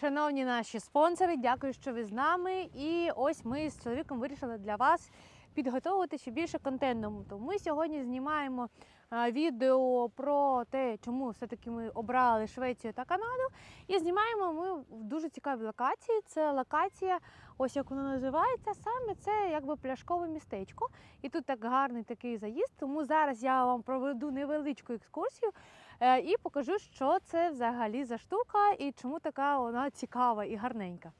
Шановні наші спонсори, дякую, що ви з нами. І ось ми з чоловіком вирішили для вас підготовити ще більше контенту. Тому Ми сьогодні знімаємо відео про те, чому все-таки ми обрали Швецію та Канаду. І знімаємо ми в дуже цікавій локації. Це локація, ось як вона називається, саме це якби пляшкове містечко. І тут так гарний такий заїзд. Тому зараз я вам проведу невеличку екскурсію і покажу, що це взагалі за штука і чому така вона цікава і гарненька.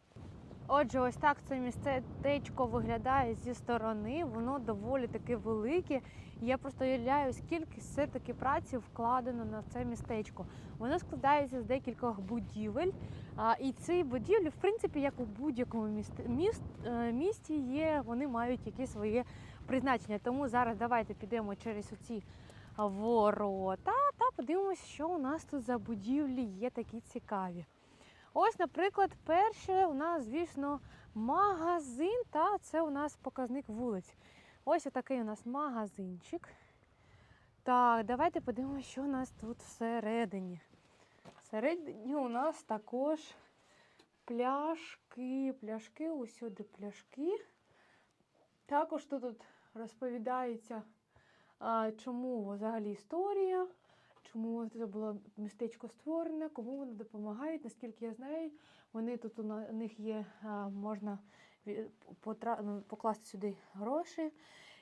Отже, ось так це містечко виглядає зі сторони. Воно доволі таке велике. Я просто уявляю, скільки все-таки праці вкладено на це містечко. Воно складається з декількох будівель. І ці будівлі, в принципі, як у будь-якому міст, міст, е, місті, є, вони мають якесь своє призначення. Тому зараз давайте підемо через оці ворота та подивимося, що у нас тут за будівлі є такі цікаві. Ось, наприклад, перше у нас, звісно, магазин, та це у нас показник вулиць. Ось отакий у нас магазинчик. Так, давайте подивимося, що у нас тут всередині. Всередині у нас також пляшки, пляшки, усюди пляшки. Також тут, розповідається, чому взагалі історія, чому це було містечко створене, кому вони допомагають. Наскільки я знаю, вони тут у них є, можна ну, покласти сюди гроші.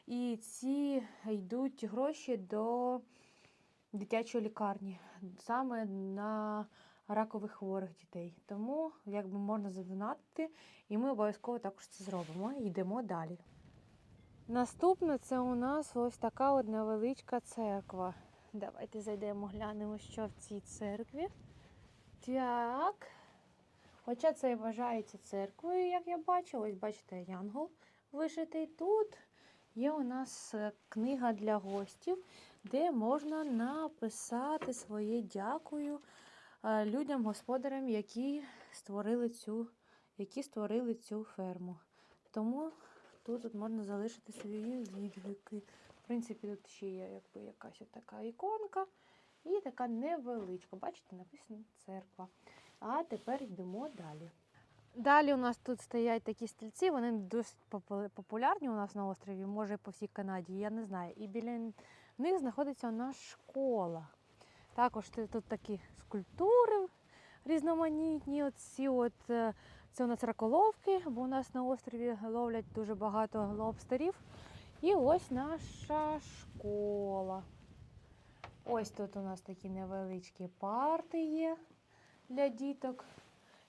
І ці йдуть гроші до дитячої лікарні, саме на ракових хворих дітей. Тому якби можна задонатити, і ми обов'язково також це зробимо. І йдемо далі. Наступне це у нас ось така от невеличка церква. Давайте зайдемо, глянемо, що в цій церкві. Так. Хоча це і вважається церквою, як я бачу. Ось бачите, янгол вишитий. Тут є у нас книга для гостів, де можна написати своє дякую е, людям, господарям, які створили цю, які створили цю ферму. Тому тут, можна залишити свої відгуки. В принципі, тут ще є якби якась така іконка і така невеличка. Бачите, написано церква. А тепер йдемо далі. Далі у нас тут стоять такі стільці, вони досить популярні у нас на острові, може по всій Канаді, я не знаю. І біля них знаходиться нас школа. Також тут такі скульптури різноманітні. Оці от, е, це у нас раколовки, бо у нас на острові ловлять дуже багато лобстерів. І ось наша школа. Ось тут у нас такі невеличкі парти є для діток.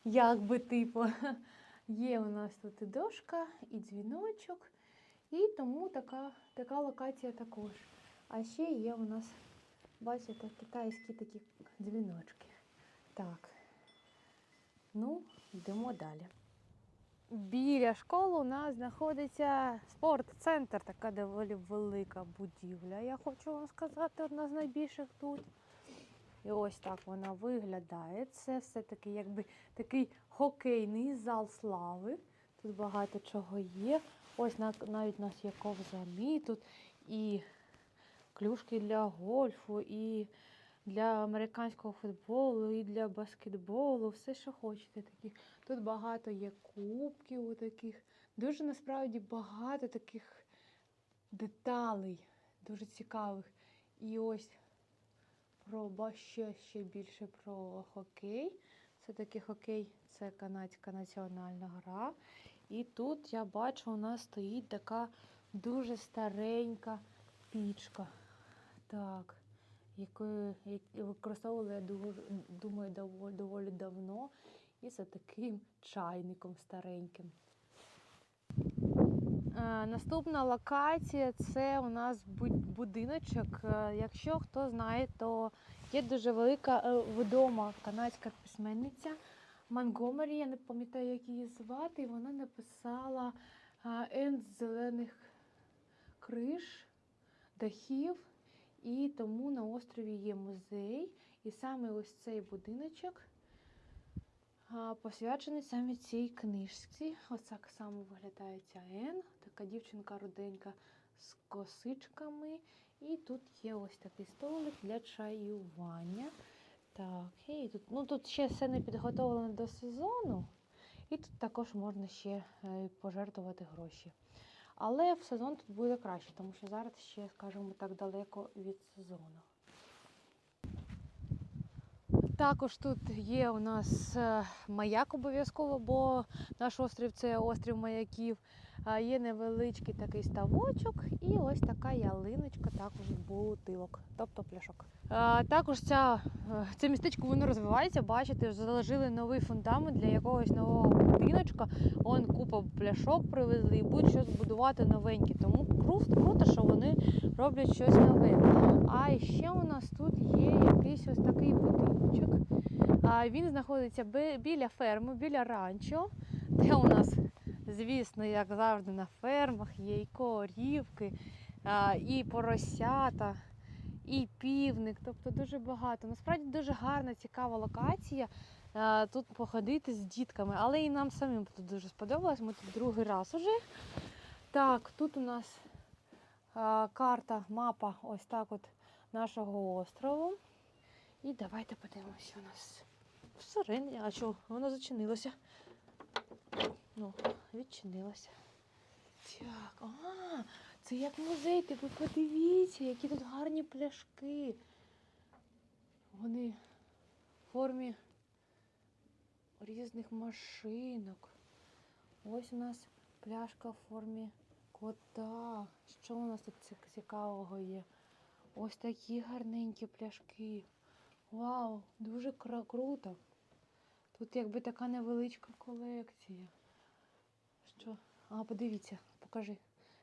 Як би типу. Є у нас тут і дошка, і дзвіночок, і тому така, така локація також. А ще є у нас, бачите, китайські такі дзвіночки. Так. Ну, йдемо далі. Біля школи у нас знаходиться спортцентр, така доволі велика будівля. Я хочу вам сказати, одна з найбільших тут. І ось так вона виглядає. Це все-таки якби такий хокейний зал слави. Тут багато чого є. Ось навіть у нас є ковзани тут і клюшки для гольфу, і для американського футболу, і для баскетболу, все, що хочете. Такі. Тут багато є кубків таких. Дуже насправді багато таких деталей, дуже цікавих. І ось про ще, ще більше про хокей. Це такий хокей, це канадська національна гра. І тут я бачу, у нас стоїть така дуже старенька пічка. Так, яку як- використовували, я думаю, доволі, доволі давно. І за таким чайником стареньким. Е, Наступна локація це у нас будиночок. Е, Якщо хто знає, то є дуже велика е, відома канадська письменниця Монгомері. Я не пам'ятаю, як її звати. І вона написала Енд зелених криш, дахів. І тому на острові є музей. І саме ось цей будиночок посвячений саме цій книжці. Ось так само виглядає ця Ен, така дівчинка руденька з косичками. І тут є ось такий столик для чаювання. Так, і тут, ну, тут ще все не підготовлено до сезону, і тут також можна ще е, пожертвувати гроші. Але в сезон тут буде краще, тому що зараз ще, скажімо так, далеко від сезону. Також тут є у нас е, маяк обов'язково, бо наш острів це острів маяків. Є невеличкий такий ставочок і ось така ялиночка, також бутилок, тобто пляшок. Також ця, е, це містечко воно розвивається, бачите, заложили новий фундамент для якогось нового будиночка. Он купа пляшок привезли і будуть щось будувати новеньке. Тому круто, що вони роблять щось нове. А ще у нас тут є якийсь ось такий будиночок. Він знаходиться біля ферми, біля ранчо, де у нас, звісно, як завжди на фермах є і корівки, і поросята, і півник. Тобто дуже багато. Насправді дуже гарна, цікава локація. Тут походити з дітками, але і нам самим тут дуже сподобалось. Ми тут другий раз уже. Так, тут у нас карта, мапа ось так от нашого острову. І давайте подивимося, у нас всередині. А що, воно зачинилося? Ну, відчинилося. Так, а, це як музей, ти ви подивіться, які тут гарні пляшки. Вони в формі різних машинок. Ось у нас пляшка в формі кота. Що у нас тут цікавого є? Ось такі гарненькі пляшки. Вау, дуже круто. Тут якби така невеличка колекція. Що? А, подивіться, покажи.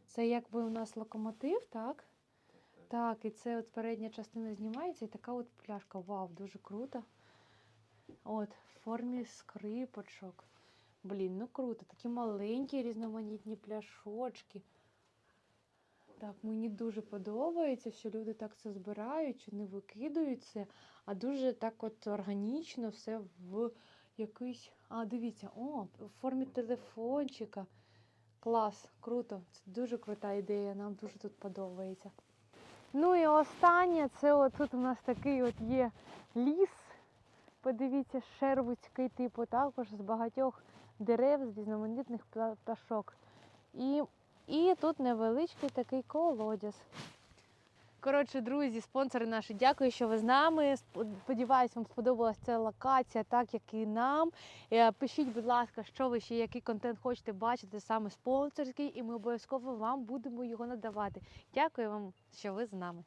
Це якби у нас локомотив, так? Так, і це от передня частина знімається, і така от пляшка. Вау, дуже круто. От, в формі скрипочок. Блін, ну круто. Такі маленькі різноманітні пляшочки. Так, мені дуже подобається, що люди так це збирають, що не викидують це, а дуже так от органічно все в якийсь. А, дивіться, о, в формі телефончика. Клас, круто. Це дуже крута ідея, нам дуже тут подобається. Ну і останнє, це от тут у нас такий от є ліс. Подивіться, шервуцький типу, також з багатьох дерев, з різноманітних пташок. І і тут невеличкий такий колодязь. Коротше, друзі, спонсори наші, дякую, що ви з нами. Сподіваюсь, вам сподобалася ця локація, так як і нам. Е, Пишіть, будь ласка, що ви ще, який контент хочете бачити, саме спонсорський, і ми обов'язково вам будемо його надавати. Дякую вам, що ви з нами.